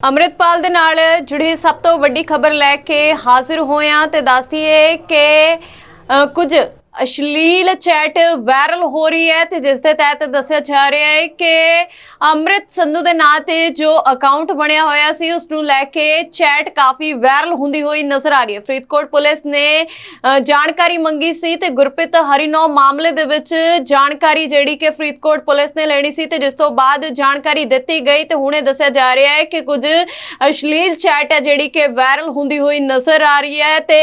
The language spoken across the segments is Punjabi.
ਅੰਮ੍ਰਿਤਪਾਲ ਦੇ ਨਾਲ ਜੁੜੀ ਸਭ ਤੋਂ ਵੱਡੀ ਖਬਰ ਲੈ ਕੇ ਹਾਜ਼ਰ ਹੋਏ ਹਾਂ ਤੇ ਦੱਸਦੀਏ ਕਿ ਕੁਝ ਅਸ਼ਲੀਲ ਚੈਟ ਵਾਇਰਲ ਹੋ ਰਹੀ ਹੈ ਤੇ ਜਿਸ ਦੇ ਤਹਿਤ ਦੱਸਿਆ ਜਾ ਰਿਹਾ ਹੈ ਕਿ ਅੰਮ੍ਰਿਤ ਸੰਧੂ ਦੇ ਨਾਂ ਤੇ ਜੋ ਅਕਾਊਂਟ ਬਣਿਆ ਹੋਇਆ ਸੀ ਉਸ ਨੂੰ ਲੈ ਕੇ ਚੈਟ ਕਾਫੀ ਵਾਇਰਲ ਹੁੰਦੀ ਹੋਈ ਨਜ਼ਰ ਆ ਰਹੀ ਹੈ। ਫਰੀਦਕੋਟ ਪੁਲਿਸ ਨੇ ਜਾਣਕਾਰੀ ਮੰਗੀ ਸੀ ਤੇ ਗੁਰਪ੍ਰੀਤ ਹਰੀਨੋ ਮਾਮਲੇ ਦੇ ਵਿੱਚ ਜਾਣਕਾਰੀ ਜਿਹੜੀ ਕਿ ਫਰੀਦਕੋਟ ਪੁਲਿਸ ਨੇ ਲੈਣੀ ਸੀ ਤੇ ਜਿਸ ਤੋਂ ਬਾਅਦ ਜਾਣਕਾਰੀ ਦਿੱਤੀ ਗਈ ਤੇ ਹੁਣੇ ਦੱਸਿਆ ਜਾ ਰਿਹਾ ਹੈ ਕਿ ਕੁਝ ਅਸ਼ਲੀਲ ਚੈਟ ਹੈ ਜਿਹੜੀ ਕਿ ਵਾਇਰਲ ਹੁੰਦੀ ਹੋਈ ਨਜ਼ਰ ਆ ਰਹੀ ਹੈ ਤੇ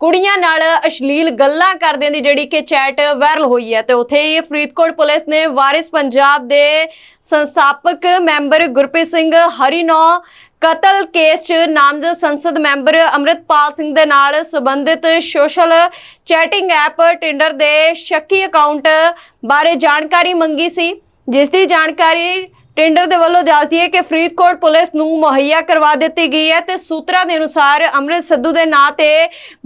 ਕੁੜੀਆਂ ਨਾਲ ਅਸ਼ਲੀਲ ਗੱਲਾਂ ਕਰਦਿਆਂ ਦੀ ਜਿਹੜੀ ਕਿ ਚੈਟ ਵਾਇਰਲ ਹੋਈ ਹੈ ਤੇ ਉੱਥੇ ਹੀ ਫਰੀਦਕੋਟ ਪੁਲਿਸ ਨੇ ਵਾਰਿਸ ਪੰਜਾਬ ਦੇ ਸੰਸਥਾਪਕ ਮੈਂਬਰ ਗੁਰਪ੍ਰੀਤ ਸਿੰਘ ਹਰੀਨੋ ਕਤਲ ਕੇਸ 'ਚ ਨਾਮਜ਼ਦ ਸੰਸਦ ਮੈਂਬਰ ਅੰਮ੍ਰਿਤਪਾਲ ਸਿੰਘ ਦੇ ਨਾਲ ਸੰਬੰਧਿਤ ਸੋਸ਼ਲ ਚੈਟਿੰਗ ਐਪ ਟਿੰਡਰ ਦੇ ਸ਼ੱਕੀ ਅਕਾਊਂਟ ਬਾਰੇ ਜਾਣਕਾਰੀ ਮੰਗੀ ਸੀ ਜਿਸ ਦੀ ਜਾਣਕਾਰੀ ਟੈਂਡਰ ਦੇ ਵੱਲੋਂ ਦੱਸਦੀ ਹੈ ਕਿ ਫਰੀਦਕੋਟ ਪੁਲਿਸ ਨੂੰ ਮੁਹੱਈਆ ਕਰਵਾ ਦਿੱਤੀ ਗਈ ਹੈ ਤੇ ਸੂਤਰਾਂ ਦੇ ਅਨੁਸਾਰ ਅੰਮ੍ਰਿਤ ਸਿੱਧੂ ਦੇ ਨਾਂ ਤੇ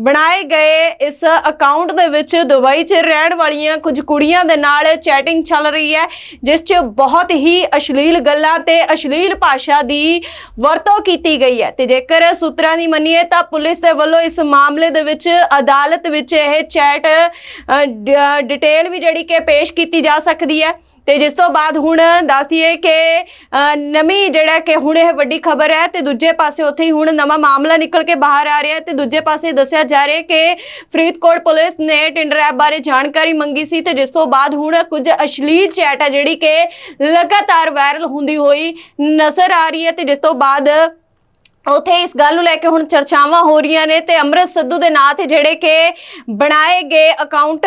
ਬਣਾਏ ਗਏ ਇਸ ਅਕਾਊਂਟ ਦੇ ਵਿੱਚ ਦੁਬਈ 'ਚ ਰਹਿਣ ਵਾਲੀਆਂ ਕੁਝ ਕੁੜੀਆਂ ਦੇ ਨਾਲ ਚੈਟਿੰਗ ਚੱਲ ਰਹੀ ਹੈ, ਜਿਸ 'ਚ ਬਹੁਤ ਹੀ ਅਸ਼ਲੀਲ ਗੱਲਾਂ ਤੇ ਅਸ਼ਲੀਲ ਭਾਸ਼ਾ ਦੀ ਵਰਤੋਂ ਕੀਤੀ ਗਈ ਹੈ। ਤੇ ਜੇਕਰ ਸੂਤਰਾਂ ਦੀ ਮੰਨੀਏ ਤਾਂ ਪੁਲਿਸ ਦੇ ਵੱਲੋਂ ਇਸ ਮਾਮਲੇ ਦੇ ਵਿੱਚ ਅਦਾਲਤ ਵਿੱਚ ਇਹ ਚੈਟ ਡਿਟੇਲ ਵੀ ਜਿਹੜੀ ਕਿ ਪੇਸ਼ ਕੀਤੀ ਜਾ ਸਕਦੀ ਹੈ। ਤੇ ਜਿਸ ਤੋਂ ਬਾਅਦ ਹੁਣ ਦੱਸਦੀਏ ਕਿ ਨਵੀਂ ਜਿਹੜਾ ਕਿ ਹੁਣ ਇਹ ਵੱਡੀ ਖਬਰ ਹੈ ਤੇ ਦੂਜੇ ਪਾਸੇ ਉੱਥੇ ਹੀ ਹੁਣ ਨਵਾਂ ਮਾਮਲਾ ਨਿਕਲ ਕੇ ਬਾਹਰ ਆ ਰਿਹਾ ਤੇ ਦੂਜੇ ਪਾਸੇ ਦੱਸਿਆ ਜਾ ਰਿਹਾ ਕਿ ਫਰੀਦਕੋਟ ਪੁਲਿਸ ਨੇ ਟਿੰਡਰ ਐਪ ਬਾਰੇ ਜਾਣਕਾਰੀ ਮੰਗੀ ਸੀ ਤੇ ਜਿਸ ਤੋਂ ਬਾਅਦ ਹੁਣ ਕੁਝ ਅਸ਼ਲੀਲ ਚੈਟ ਹੈ ਜਿਹੜੀ ਕਿ ਲਗਾਤਾਰ ਵਾਇਰਲ ਹੁੰਦੀ ਹੋਈ ਨਜ਼ਰ ਆ ਰਹੀ ਹੈ ਤੇ ਜਿਸ ਤੋਂ ਬਾਅਦ ਉਥੇ ਇਸ ਗੱਲ ਨੂੰ ਲੈ ਕੇ ਹੁਣ ਚਰਚਾਵਾਂ ਹੋ ਰਹੀਆਂ ਨੇ ਤੇ ਅੰਮ੍ਰਿਤ ਸਿੱਧੂ ਦੇ ਨਾਂ ਤੇ ਜਿਹੜੇ ਕਿ ਬਣਾਏ ਗਏ ਅਕਾਊਂਟ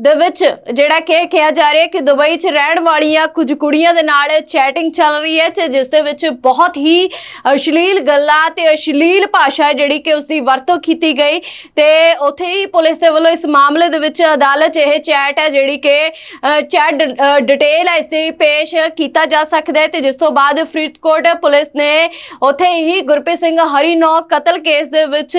ਦੇ ਵਿੱਚ ਜਿਹੜਾ ਕਿ ਕਿਹਾ ਜਾ ਰਿਹਾ ਕਿ ਦੁਬਈ 'ਚ ਰਹਿਣ ਵਾਲੀਆਂ ਕੁਝ ਕੁੜੀਆਂ ਦੇ ਨਾਲ ਚੈਟਿੰਗ ਚੱਲ ਰਹੀ ਹੈ ਤੇ ਜਿਸ ਦੇ ਵਿੱਚ ਬਹੁਤ ਹੀ ਅਸ਼ਲੀਲ ਗੱਲਾਂ ਤੇ ਅਸ਼ਲੀਲ ਭਾਸ਼ਾ ਜਿਹੜੀ ਕਿ ਉਸ ਦੀ ਵਰਤੋਂ ਕੀਤੀ ਗਈ ਤੇ ਉਥੇ ਹੀ ਪੁਲਿਸ ਦੇ ਵੱਲੋਂ ਇਸ ਮਾਮਲੇ ਦੇ ਵਿੱਚ ਅਦਾਲਤ 'ਚ ਇਹ ਚੈਟ ਹੈ ਜਿਹੜੀ ਕਿ ਚੈਟ ਡਿਟੇਲ ਹੈ, ਇਸ ਦੀ ਪੇਸ਼ ਕੀਤਾ ਜਾ ਸਕਦਾ ਹੈ ਤੇ ਜਿਸ ਤੋਂ ਬਾਅਦ ਫਰੀਦਕੋਟ ਪੁਲਿਸ ਨੇ ਉਥੇ ਹੀ ਗੁਰਪ੍ਰੀਤ ਸਿੰਘ ਹਰੀਨੋ ਕਤਲ ਕੇਸ ਦੇ ਵਿੱਚ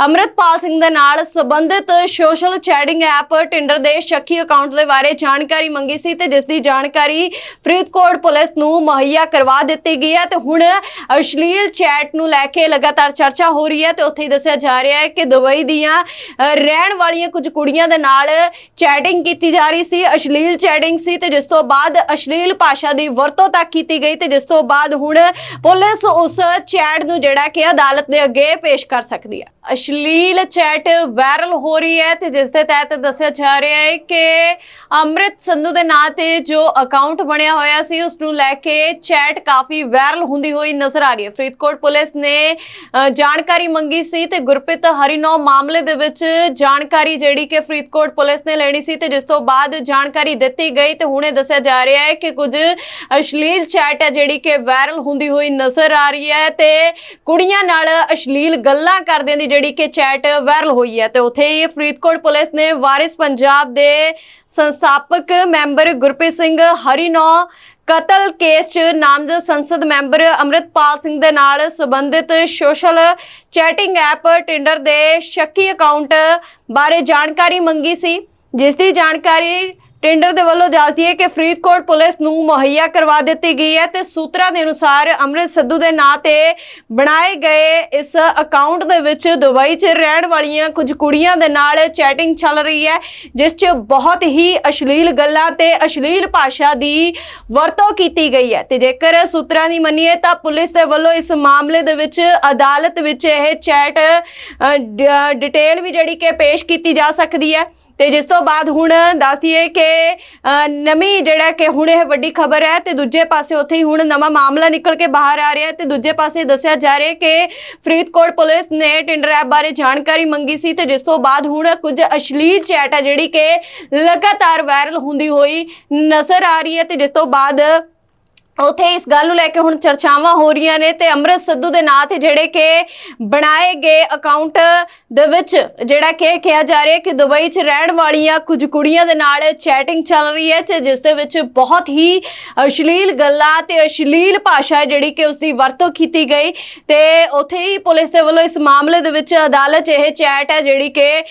ਅੰਮ੍ਰਿਤਪਾਲ ਸਿੰਘ ਦੇ ਨਾਲ ਸੰਬੰਧਿਤ ਸੋਸ਼ਲ ਚੈਟਿੰਗ ਐਪ ਟਿੰਡਰ ਦੇ ਸ਼ੱਕੀ ਅਕਾਊਂਟ ਦੇ ਬਾਰੇ ਜਾਣਕਾਰੀ ਮੰਗੀ ਸੀ ਤੇ ਜਿਸ ਦੀ ਜਾਣਕਾਰੀ ਫਰੀਦਕੋਟ ਪੁਲਿਸ ਨੂੰ ਮੁਹੱਈਆ ਕਰਵਾ ਦਿੱਤੀ ਗਈ ਹੈ ਤੇ ਹੁਣ ਅਸ਼ਲੀਲ ਚੈਟ ਨੂੰ ਲੈ ਕੇ ਲਗਾਤਾਰ ਚਰਚਾ ਹੋ ਰਹੀ ਹੈ ਤੇ ਉੱਥੇ ਹੀ ਦੱਸਿਆ ਜਾ ਰਿਹਾ ਹੈ ਕਿ ਦੁਬਈ ਦੀਆਂ ਰਹਿਣ ਵਾਲੀਆਂ ਕੁਝ ਕੁੜੀਆਂ ਦੇ ਨਾਲ ਚੈਟਿੰਗ ਕੀਤੀ ਜਾ ਰਹੀ ਸੀ, ਅਸ਼ਲੀਲ ਚੈਟਿੰਗ ਸੀ ਤੇ ਜਿਸ ਤੋਂ ਬਾਅਦ ਅਸ਼ਲੀਲ ਭਾਸ਼ਾ ਦੀ ਵਰਤੋਂ ਤੱਕ ਕੀਤੀ ਗਈ ਤੇ ਜਿਸ ਤੋਂ ਬਾਅਦ ਹੁਣ ਪੁਲਿਸ ਉਸ ਚੈਟ ਨੂੰ ਜਿਹੜਾ ਕਿ ਅਦਾਲਤ ਦੇ ਅੱਗੇ ਪੇਸ਼ ਕਰ ਸਕਦੀ ਹੈ। ਅਸ਼ਲੀਲ ਚੈਟ ਵਾਇਰਲ ਹੋ ਰਹੀ ਹੈ ਤੇ ਜਿਸ ਦੇ ਤਹਿਤ ਦੱਸਿਆ ਜਾ ਰਿਹਾ ਹੈ ਕਿ ਅੰਮ੍ਰਿਤ ਸੰਧੂ ਦੇ ਨਾਂ ਤੇ ਜੋ ਅਕਾਊਂਟ ਬਣਿਆ ਹੋਇਆ ਸੀ ਉਸ ਨੂੰ ਲੈ ਕੇ ਚੈਟ ਕਾਫੀ ਵਾਇਰਲ ਹੁੰਦੀ ਹੋਈ ਨਜ਼ਰ ਆ ਰਹੀ ਹੈ। ਫਰੀਦਕੋਟ ਪੁਲਿਸ ਨੇ ਜਾਣਕਾਰੀ ਮੰਗੀ ਸੀ ਤੇ ਗੁਰਪ੍ਰੀਤ ਹਰੀਨੋ ਮਾਮਲੇ ਦੇ ਵਿੱਚ ਜਾਣਕਾਰੀ ਜਿਹੜੀ ਕਿ ਫਰੀਦਕੋਟ ਪੁਲਿਸ ਨੇ ਲੈਣੀ ਸੀ ਤੇ ਜਿਸ ਤੋਂ ਬਾਅਦ ਜਾਣਕਾਰੀ ਦਿੱਤੀ ਗਈ ਤੇ ਹੁਣੇ ਦੱਸਿਆ ਜਾ ਰਿਹਾ ਹੈ ਕਿ ਕੁਝ ਅਸ਼ਲੀਲ ਚੈਟ ਹੈ ਜਿਹੜੀ ਕਿ ਵਾਇਰਲ ਹੁੰਦੀ ਹੋਈ ਨਜ਼ਰ ਆ ਰਹੀ ਹੈ ਤੇ ਕੁੜੀਆਂ ਨਾਲ ਅਸ਼ਲੀਲ ਗੱਲਾਂ ਕਰਦਿਆਂ ਦੀ ਜਿਹੜੀ ਕਿ ਚੈਟ ਵਾਇਰਲ ਹੋਈ ਹੈ ਤੇ ਉੱਥੇ ਹੀ ਫਰੀਦਕੋਟ ਪੁਲਿਸ ਨੇ ਵਾਰਿਸ ਪੰਜਾਬ ਦੇ ਸੰਸਥਾਪਕ ਮੈਂਬਰ ਗੁਰਪ੍ਰੀਤ ਸਿੰਘ ਹਰੀਨੋ ਕਤਲ ਕੇਸ 'ਚ ਨਾਮਜ਼ਦ ਸੰਸਦ ਮੈਂਬਰ ਅੰਮ੍ਰਿਤਪਾਲ ਸਿੰਘ ਦੇ ਨਾਲ ਸੰਬੰਧਿਤ ਸੋਸ਼ਲ ਚੈਟਿੰਗ ਐਪ ਟਿੰਡਰ ਦੇ ਸ਼ੱਕੀ ਅਕਾਊਂਟ ਬਾਰੇ ਜਾਣਕਾਰੀ ਮੰਗੀ ਸੀ, ਜਿਸ ਦੀ ਜਾਣਕਾਰੀ ਟੈਂਡਰ ਦੇ ਵੱਲੋਂ ਦੱਸਦੀ ਹੈ ਕਿ ਫਰੀਦਕੋਟ ਪੁਲਿਸ ਨੂੰ ਮੁਹੱਈਆ ਕਰਵਾ ਦਿੱਤੀ ਗਈ ਹੈ ਤੇ ਸੂਤਰਾਂ ਦੇ ਅਨੁਸਾਰ ਅੰਮ੍ਰਿਤ ਸਿੱਧੂ ਦੇ ਨਾਂ ਤੇ ਬਣਾਏ ਗਏ ਇਸ ਅਕਾਊਂਟ ਦੇ ਵਿੱਚ ਦੁਬਈ 'ਚ ਰਹਿਣ ਵਾਲੀਆਂ ਕੁਝ ਕੁੜੀਆਂ ਦੇ ਨਾਲ ਚੈਟਿੰਗ ਚੱਲ ਰਹੀ ਹੈ, ਜਿਸ 'ਚ ਬਹੁਤ ਹੀ ਅਸ਼ਲੀਲ ਗੱਲਾਂ ਤੇ ਅਸ਼ਲੀਲ ਭਾਸ਼ਾ ਦੀ ਵਰਤੋਂ ਕੀਤੀ ਗਈ ਹੈ। ਤੇ ਜੇਕਰ ਸੂਤਰਾਂ ਦੀ ਮੰਨੀਏ ਤਾਂ ਪੁਲਿਸ ਦੇ ਵੱਲੋਂ ਇਸ ਮਾਮਲੇ ਦੇ ਵਿੱਚ ਅਦਾਲਤ ਵਿੱਚ ਇਹ ਚੈਟ ਡਿਟੇਲ ਵੀ ਜਿਹੜੀ ਕਿ ਪੇਸ਼ ਕੀਤੀ ਜਾ ਸਕਦੀ ਹੈ। ਤੇ ਜਿਸ ਤੋਂ ਬਾਅਦ ਹੁਣ ਦੱਸਦੀਏ ਕਿ ਨਵੀਂ ਜਿਹੜਾ ਕਿ ਹੁਣ ਇਹ ਵੱਡੀ ਖਬਰ ਹੈ ਤੇ ਦੂਜੇ ਪਾਸੇ ਉੱਥੇ ਹੀ ਹੁਣ ਨਵਾਂ ਮਾਮਲਾ ਨਿਕਲ ਕੇ ਬਾਹਰ ਆ ਰਿਹਾ ਤੇ ਦੂਜੇ ਪਾਸੇ ਦੱਸਿਆ ਜਾ ਰਿਹਾ ਕਿ ਫਰੀਦਕੋਟ ਪੁਲਿਸ ਨੇ ਟਿੰਡਰ ਐਪ ਬਾਰੇ ਜਾਣਕਾਰੀ ਮੰਗੀ ਸੀ ਤੇ ਜਿਸ ਤੋਂ ਬਾਅਦ ਹੁਣ ਕੁਝ ਅਸ਼ਲੀਲ ਚੈਟ ਹੈ ਜਿਹੜੀ ਕਿ ਲਗਾਤਾਰ ਵਾਇਰਲ ਹੁੰਦੀ ਹੋਈ ਨਜ਼ਰ ਆ ਰਹੀ ਹੈ ਤੇ ਜਿਸ ਤੋਂ ਬਾਅਦ ਉਥੇ ਇਸ ਗੱਲ ਨੂੰ ਲੈ ਕੇ ਹੁਣ ਚਰਚਾਵਾਂ ਹੋ ਰਹੀਆਂ ਨੇ ਤੇ ਅੰਮ੍ਰਿਤ ਸਿੱਧੂ ਦੇ ਨਾਂ ਤੇ ਜਿਹੜੇ ਕਿ ਬਣਾਏ ਗਏ ਅਕਾਊਂਟ ਦੇ ਵਿੱਚ ਜਿਹੜਾ ਕਿ ਕਿਹਾ ਜਾ ਰਿਹਾ ਕਿ ਦੁਬਈ 'ਚ ਰਹਿਣ ਵਾਲੀਆਂ ਕੁਝ ਕੁੜੀਆਂ ਦੇ ਨਾਲ ਚੈਟਿੰਗ ਚੱਲ ਰਹੀ ਹੈ ਤੇ ਜਿਸ ਦੇ ਵਿੱਚ ਬਹੁਤ ਹੀ ਅਸ਼ਲੀਲ ਗੱਲਾਂ ਤੇ ਅਸ਼ਲੀਲ ਭਾਸ਼ਾ ਜਿਹੜੀ ਕਿ ਉਸ ਦੀ ਵਰਤੋਂ ਕੀਤੀ ਗਈ ਤੇ ਉਥੇ ਹੀ ਪੁਲਿਸ ਦੇ ਵੱਲੋਂ ਇਸ ਮਾਮਲੇ ਦੇ ਵਿੱਚ ਅਦਾਲਤ 'ਚ ਇਹ ਚੈਟ ਹੈ ਜਿਹੜੀ ਕਿ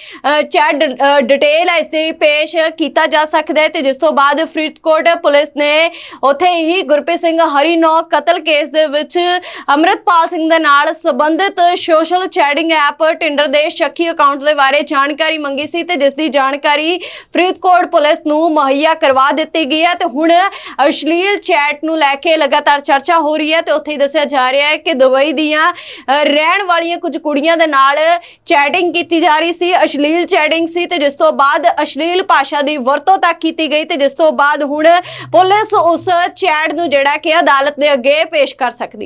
ਚੈਟ ਡਿਟੇਲ ਹੈ, ਇਸ ਦੀ ਪੇਸ਼ ਕੀਤਾ ਜਾ ਸਕਦਾ ਹੈ ਤੇ ਜਿਸ ਤੋਂ ਬਾਅਦ ਫਰੀਦਕੋਟ ਪੁਲਿਸ ਨੇ ਉਥੇ ਹੀ ਗੁਰਪ੍ਰੀਤ ਸਿੰਘ ਹਰੀਨੌ ਕਤਲ ਕੇਸ ਦੇ ਵਿੱਚ ਅਮਰਿਤਪਾਲ ਸਿੰਘ ਦੇ ਨਾਲ ਸੰਬੰਧਿਤ ਸੋਸ਼ਲ ਚੈਟਿੰਗ ਐਪ ਟਿੰਡਰ ਦੇ ਸ਼ੱਕੀ ਅਕਾਊਂਟ ਦੇ ਬਾਰੇ ਜਾਣਕਾਰੀ ਮੰਗੀ ਸੀ ਤੇ ਜਿਸ ਦੀ ਜਾਣਕਾਰੀ ਫਰੀਦਕੋਟ ਪੁਲਿਸ ਨੂੰ ਮੁਹੱਈਆ ਕਰਵਾ ਦਿੱਤੀ ਗਈ ਹੈ ਤੇ ਹੁਣ ਅਸ਼ਲੀਲ ਚੈਟ ਨੂੰ ਲੈ ਕੇ ਲਗਾਤਾਰ ਚਰਚਾ ਹੋ ਰਹੀ ਹੈ ਤੇ ਉੱਥੇ ਹੀ ਦੱਸਿਆ ਜਾ ਰਿਹਾ ਹੈ ਕਿ ਦੁਬਈ ਦੀਆਂ ਰਹਿਣ ਵਾਲੀਆਂ ਕੁਝ ਕੁੜੀਆਂ ਦੇ ਨਾਲ ਚੈਟਿੰਗ ਕੀਤੀ ਜਾ ਰਹੀ ਸੀ, ਅਸ਼ਲੀਲ ਚੈਟਿੰਗ ਸੀ ਤੇ ਜਿਸ ਤੋਂ ਬਾਅਦ ਅਸ਼ਲੀਲ ਭਾਸ਼ਾ ਦੀ ਵਰਤੋਂ ਤੱਕ ਕੀਤੀ ਗਈ ਤੇ ਜਿਸ ਤੋਂ ਬਾਅਦ ਹੁਣ ਪੁਲਿਸ ਉਸ ਚੈਟ ਨੂੰ ਜਿਹੜਾ ਕਿ ਅਦਾਲਤ ਦੇ ਅੱਗੇ ਪੇਸ਼ ਕਰ ਸਕਦੀ ਹੈ।